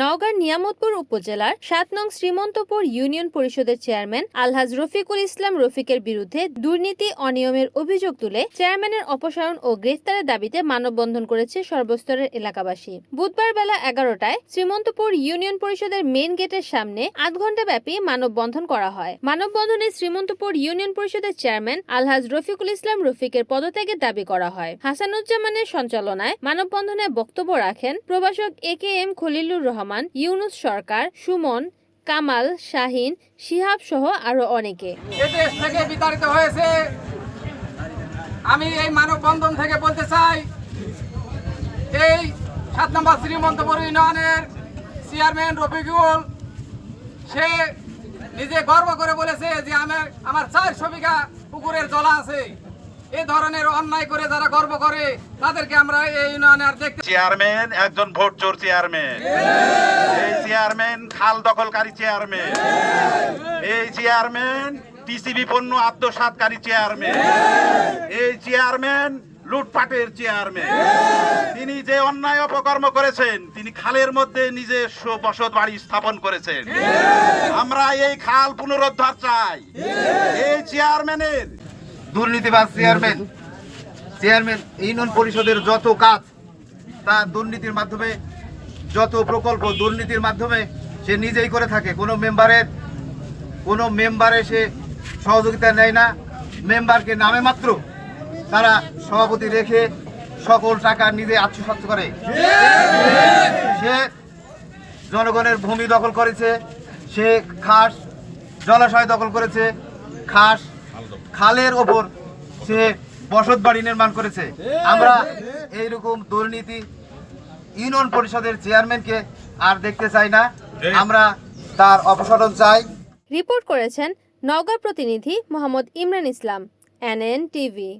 নওগাঁর নিয়ামতপুর উপজেলার সাত নং শ্রীমন্তপুর ইউনিয়ন পরিষদের চেয়ারম্যান আলহাজ রফিকুল ইসলাম রফিকের বিরুদ্ধে দুর্নীতি অনিয়মের অভিযোগ তুলে চেয়ারম্যানের অপসারণ ও গ্রেফতারের দাবিতে মানববন্ধন করেছে সর্বস্তরের এলাকাবাসী। বুধবার বেলা এগারোটায় শ্রীমন্তপুর ইউনিয়ন পরিষদের মেইন গেটের সামনে আধ ঘণ্টা ব্যাপী মানববন্ধন করা হয়। মানববন্ধনে শ্রীমন্তপুর ইউনিয়ন পরিষদের চেয়ারম্যান আলহাজ রফিকুল ইসলাম রফিকের পদত্যাগের দাবি করা হয়। হাসানুজ্জামানের সঞ্চালনায় মানববন্ধনে বক্তব্য রাখেন প্রভাষক A K M Khalilur Rahman. Yunus Sarkar, Sumon, Kamal, Shahin, Shihab সহ আরও অনেকে। থেকে বিতাড়িত হয়েছে। আমি এই মানববন্ধন থেকে বলতে চাই, এই সাত নম্বর শ্রীমন্তপুর ইউনিয়নের চেয়ারম্যান রফিকুল, সে নিজে গর্ব করে বলেছে যে আমার আমার চারশো বিঘা পুকুরের জলা আছে। এই ধরনের অন্যায় করে যারা গর্ব করে, তাদেরকে আমরা এই ইউনিয়নে আর দেখতে চেয়ারম্যান, একজন ভোট চোর চেয়ারম্যান। এই চেয়ারম্যান খাল দখলকারী চেয়ারম্যান। এই চেয়ারম্যান টিসিবি পণ্য আত্মসাৎকারী চেয়ারম্যান। এই চেয়ারম্যান লুটপাটের চেয়ারম্যান। তিনি যে অন্যায় অপকর্ম করেছেন, তিনি খালের মধ্যে নিজস্ব বসত বাড়ি স্থাপন করেছেন। আমরা এই খাল পুনরুদ্ধার চাই। এই চেয়ারম্যানের দুর্নীতিবাজ চেয়ারম্যান চেয়ারম্যান ইউনিয়ন পরিষদের যত কাজ, তা দুর্নীতির মাধ্যমে, যত প্রকল্প দুর্নীতির মাধ্যমে সে নিজেই করে থাকে। কোনো মেম্বারের, কোনো মেম্বারে সে সহযোগিতা নেয় না। মেম্বারকে নামে মাত্র তারা সভাপতি রেখে সকল টাকা নিজে আত্মসাৎ করে। সে জনগণের ভূমি দখল করেছে, সে খাস জলাশয় দখল করেছে, খাস খালের ওপর সে বসত বাড়ি নির্মাণ করেছে। আমরা এইরকম দুর্নীতি ইউনিয়ন পরিষদের চেয়ারম্যানকে আর দেখতে চাই না। আমরা তার অপসারণ চাই। রিপোর্ট করেছেন নওগাঁ প্রতিনিধি মোহাম্মদ ইমরান ইসলাম, এনএন টিভি।